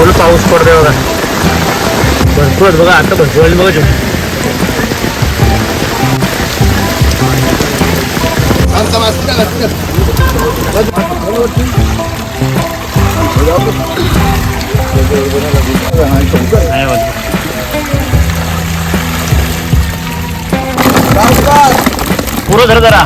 फुल पाऊस पडतोय बघा. भरपूर आहेत बघा आता भरपूर आली बघा चिमणी. पुरं धर जरा.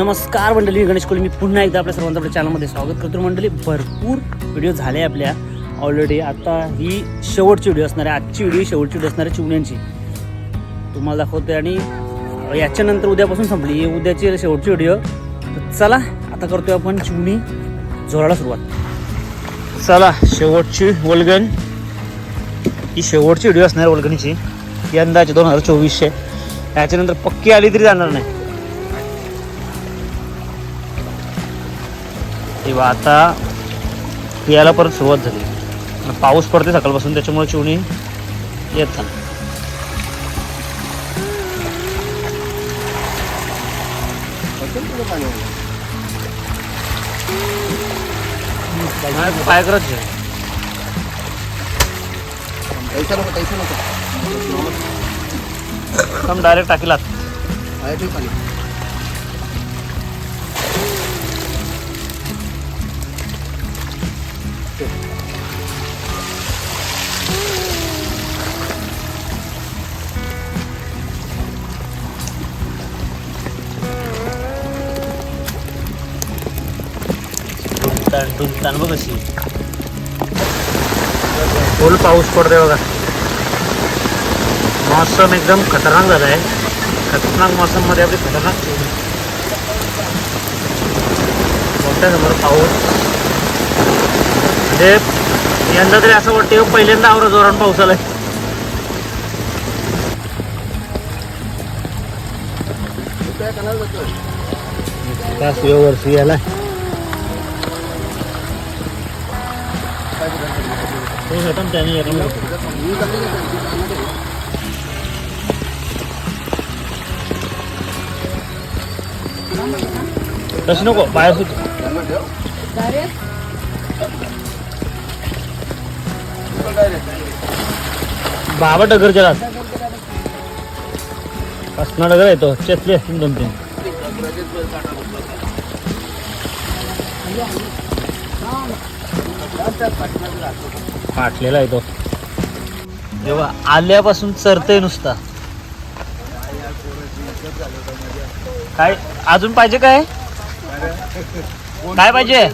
नमस्कार मंडळी गणेश कोळी मी पुन्हा एकदा आपल्या सर्वांचं आपल्या चॅनलमध्ये स्वागत करतो. मंडळी भरपूर व्हिडिओ झाले आपल्या ऑलरेडी आता ही शेवटची व्हिडिओ असणार आहे. आजची व्हिडिओ शेवटची व्हिडिओ असणार आहे चिवण्यांची. तुम्हाला दाखवते आणि याच्यानंतर उद्यापासून संपली. उद्याची शेवटची व्हिडिओ तर चला आता करतोय आपण चिवणी जोराला सुरुवात. चला शेवटची वलगण. ही शेवटची व्हिडिओ असणार आहे वल्गनीची यंदाची दोन हजार चोवीसशे. याच्यानंतर पक्की आली तरी जाणार नाही. तेव्हा आता पियाला परत सुरुवात झाली. पाऊस पडते सकाळपासून त्याच्यामुळे चिवणी येत नाही. काय करत डायरेक्ट टाकीला आहे ते पाणी डुलतान डुलतान बघ कशी? फुल पाऊस पडतोय बघा. मौसम एकदम खतरनाक झाला आहे. खतरनाक मौसममध्ये आपली खतरनाक. मोठ्या समोर पाऊस. म्हणजे यंदा तरी असं वाटतं पहिल्यांदा आवरा जोरान पाऊस आलाय. वर्षी याला तशी नको बाहेर सुद्धा बाबा डगर जरा असणार डगर येतो चेतले असतील दोन तीन Yeah. फाटलेला येतो जेव्हा आल्यापासून चरतय नुसता. काय अजून पाहिजे काय? काय पाहिजे?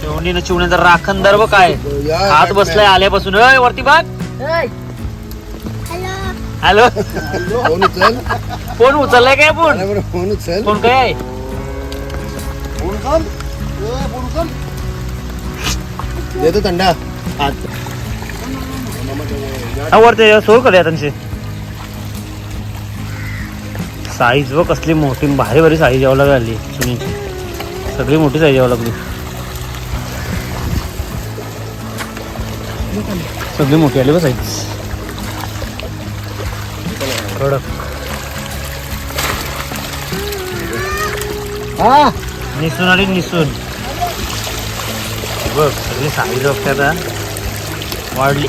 शेवणीनं चिवण्याचा राखण दर बघ काय. हात बसलाय आल्यापासून. अय वरती बघ हॅलो फोन उचल. फोन उचललाय काय फोन फोन काय देतो थंडा वरती सोड करूया त्यांची. साईज व कसली मोठी भारी भारी साईज यावं लागली सुनीची सगळी मोठी साईज यावं लागली. सगळी मोठी आली बघ साईज. कडक. हा. निसून आली निसून. बघ सगळी साईज बघते आता वाढली.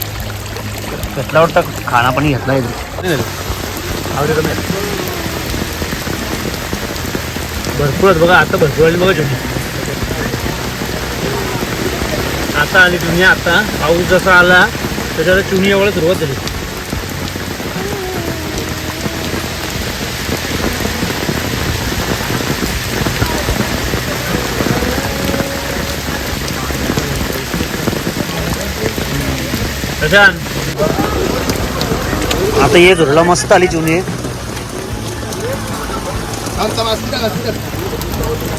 घेतला वाटतं खाना पाणी घेतला इथे भरपूर आहेत बघा आता भरपूर आली बघा चुनी आता आली चिमणी आता. पाऊस जसा आला त्याच्यावर चुनी एवढं सुरुवात झाली प्रशांत आता ये धुरला मस्त आली चिमणी थांब, थांब, असं कर, असं कर.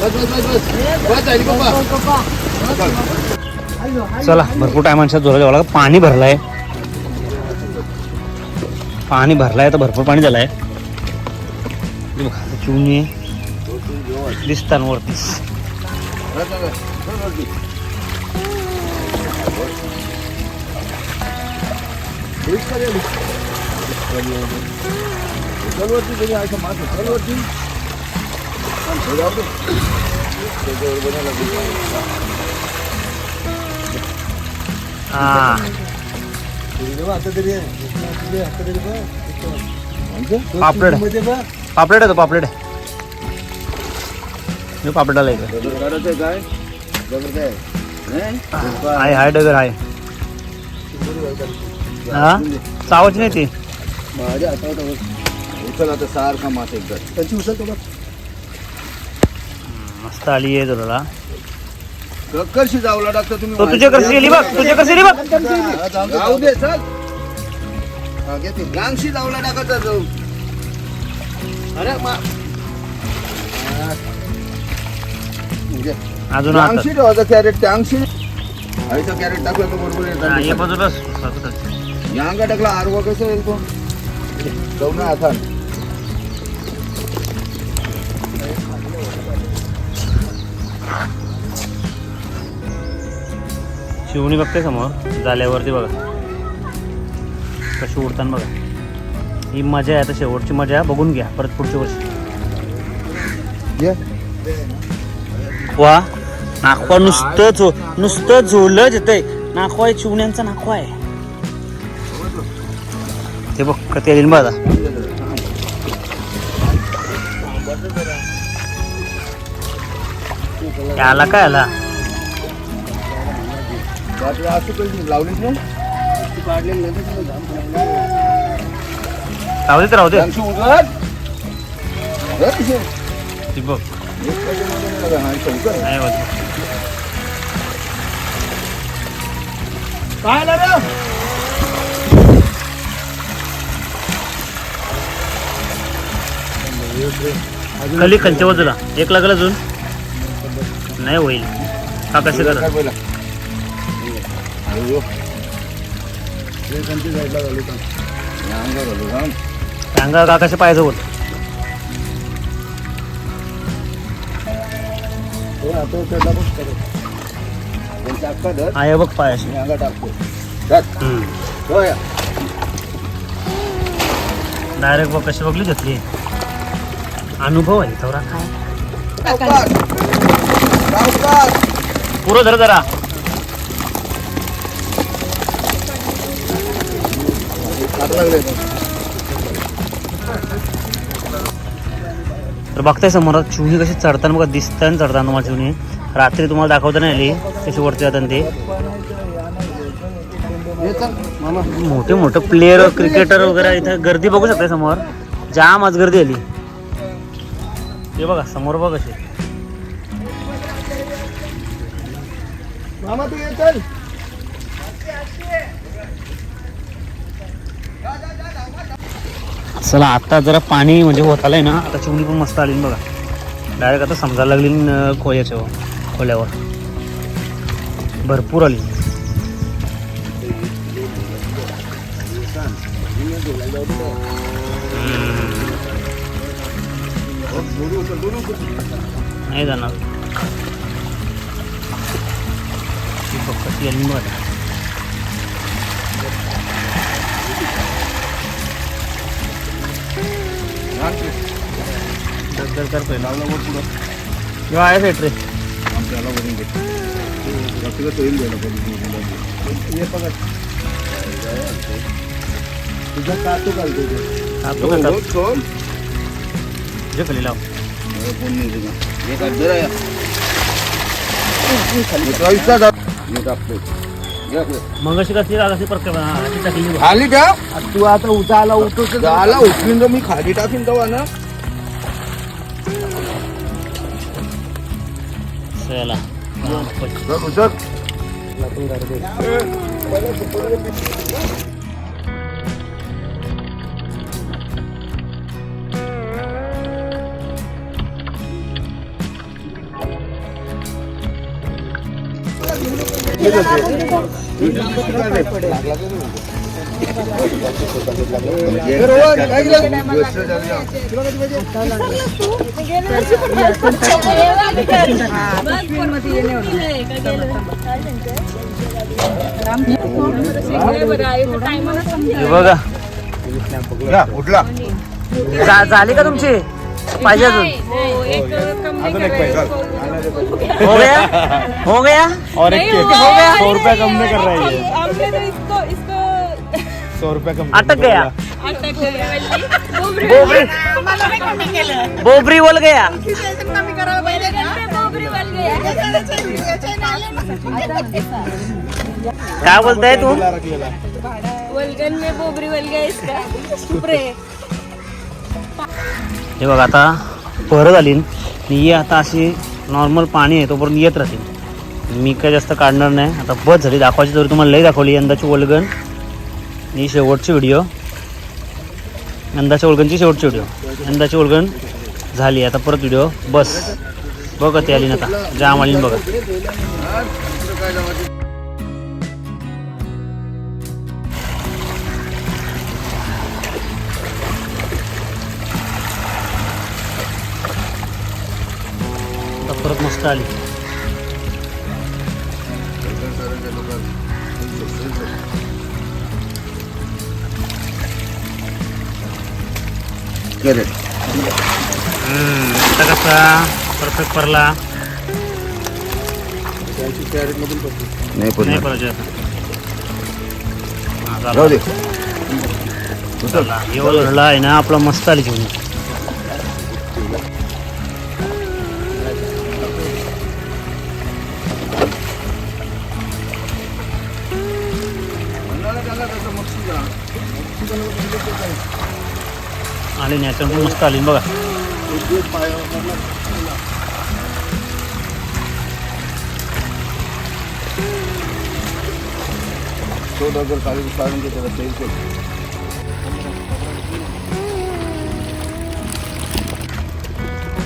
बस बस बस बस. बस झाली पप्पा. चला भरपूर टायमांच्या यावं लागलं. पाणी भरलंय. पाणी भरलंय तर भरपूर पाणी झालंय. हे आता चिमणी दिसताना वरती. तरी असं त्याच्यावर बनायला आता तरी आता तरी पापलेट पापलेट आहे तो पापलेट आहे. मी पापलेटाला येतो आहे. काय काय नाही? हाय हाय डगर हाय. हा? नाही ती. माझ्या हातावर. उचल आता सारखा मास एकदा. त्यांची उचल तुला मस्त आली आहे तुला कशी जावला टाकता तुम्ही? तो तुझ्या कशी गेली बघ तुझ्या कशी गेली बघ. जाऊ दे. चल. हा, घे ते. लांगशी जावला टाकायचा जाऊ. अरे मा हा. घे. अजून आता. लांगशी ठेवायचा कॅरेट त्या अंगशी आईचा कॅरेट टाकला तर बरोबर ये येतात बाजू बस या अंगा टाकला शिवणी बघते समोर झाल्यावरती बघा. कशी उडताना बघा. ही मजा आहे आता शेवटची मजा बघून घ्या परत पुढच्या वर्षी. वा नाखवा नुसतं झो नुसतं झोलच येतंय. नाखवा आहे चिवण्यांचा नाखवा आहे. ते बघ कधी येईल बघा. आला काय आला? बाकी लावलीच ना दे तर राहू दे. ती बघ. नाही काय खाली खालच्या बाजूला एक लागला अजून नाही होईल हा कसे करा? सांगा का कसे पाहिजे होत हो, आता उचलला बघ परत. त्यांचा अक्का धर. आहे बघ पायाशी मी अंगा टाकतो टाक. हो या. डायरेक्ट बघ कशी बघली घेतली अनुभव आहे थोडा. काय पुरं धर जरा. तर बघताय समोर चिवणी कशी चढताना बघा दिसताना चढताना तुम्हाला चिवणी रात्री तुम्हाला दाखवता नाही आली कशी वरती जातात ते. मोठे मोठे प्लेयर क्रिकेटर वगैरे इथं गर्दी बघू शकता समोर. जाम आज गर्दी आली. हे बघा समोर बघ कशी मामा तू ये चल. चला आता जरा पाणी म्हणजे होत आलंय ना आता चिवणी पण मस्त आली ना बघा. डायरेक्ट आता समजायला लागली न खोयाच्या खोल्यावर. भरपूर आली. नाही जाणार ती बघ कशी आली बघा दर कर पहिला लावला वर पुढं. किंवा आहे सेट रे आमच्याला वरून होईल पाहिजे. तुझा कातू घालतो तुझ्या खाली लाव कोण नाही तुझा. ये काढ, जरा या. हे चॉईसचा दाब. हे टाकतो. घे आपलं. मग अशी कसली कशी प्रकार अशी टाकली बघ. खाली ठेव तू आता उचाला उतरतो झाला उचलून तर मी खाली टाकीन तेव्हा ना चला चल, उचल. बघा. उठला. झाले का तुमचे? पाहिजे अजून? अजून एक पैसा हो गया? हो गया? और एक केक। है। सौ रुपया कम नहीं कर रहा है ये। हमने तो इसको इसको सौ रुपया कम अटक गया। अटक गया। बोबरी। बोबरी। बोल गया। काय बोलताय तू? वलगन में बोबरी वल गया इसका सुपरे हे बघ आता परत आली ही आता अशी नॉर्मल पाणी आहे तोपर्यंत येत राहतील. मी काय जास्त काढणार नाही. आता बस झाली दाखवायची तर तुम्हाला लई दाखवली यंदाची वल्गन. ही शेवटची व्हिडिओ यंदाच्या ओळगणची शेवटची व्हिडिओ यंदाची ओळगण झाली. आता परत व्हिडिओ बस. बघा ती आली ना आता जाम आली बघा. आता परत मस्त आली हम्म, आता कसा परफेक्ट परला नाही नाही पाहिजे आता हा, झाला. राहू दे चला, एवढं धरला आहे ना आपला मस्त आली जेवण आली नॅचरल पण मस्त आली बघा. काढून तेल ते.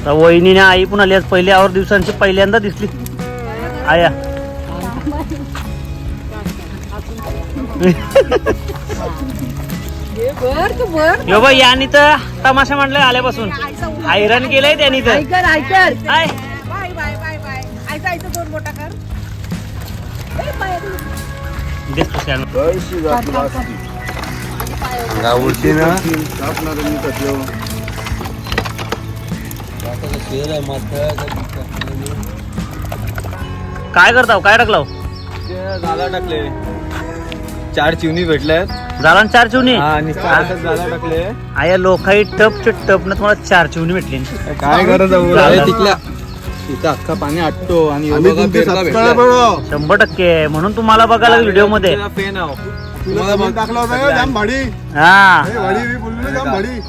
तर वहिनीने आई पण आली आज पहिल्या आवर दिवसांची पहिल्यांदा दिसली. आया. यो बाई यांनी तर तमाशा मांडलाय आल्यापासून. हैराण केलंय त्यांनी तर. ऐकर ऐकर I. Bye bye bye bye. ऐसा ऐसा दोन मोठा कर. देख कशी आणू. कळशी घातली असती. कापणार मी कसलं. काय करताव? काय टाकलाव? झाला टाकले चार चिवणी भेटल्यात. झाला ना चार चिवणी? हा निस्तार झाला टाकले. आया लोकाई टप चे टप ना तुम्हाला चार चिवणी भेटली. काय करत झालं. तिकल्या तिथं अख्खा पाणी आटतो आणि आम्ही तुमचे सबस्क्रायबर आहोत. शंभर टक्के. म्हणून तुम्हाला बघायला व्हिडिओमध्ये. टाकला होता भाडी हा. भाडी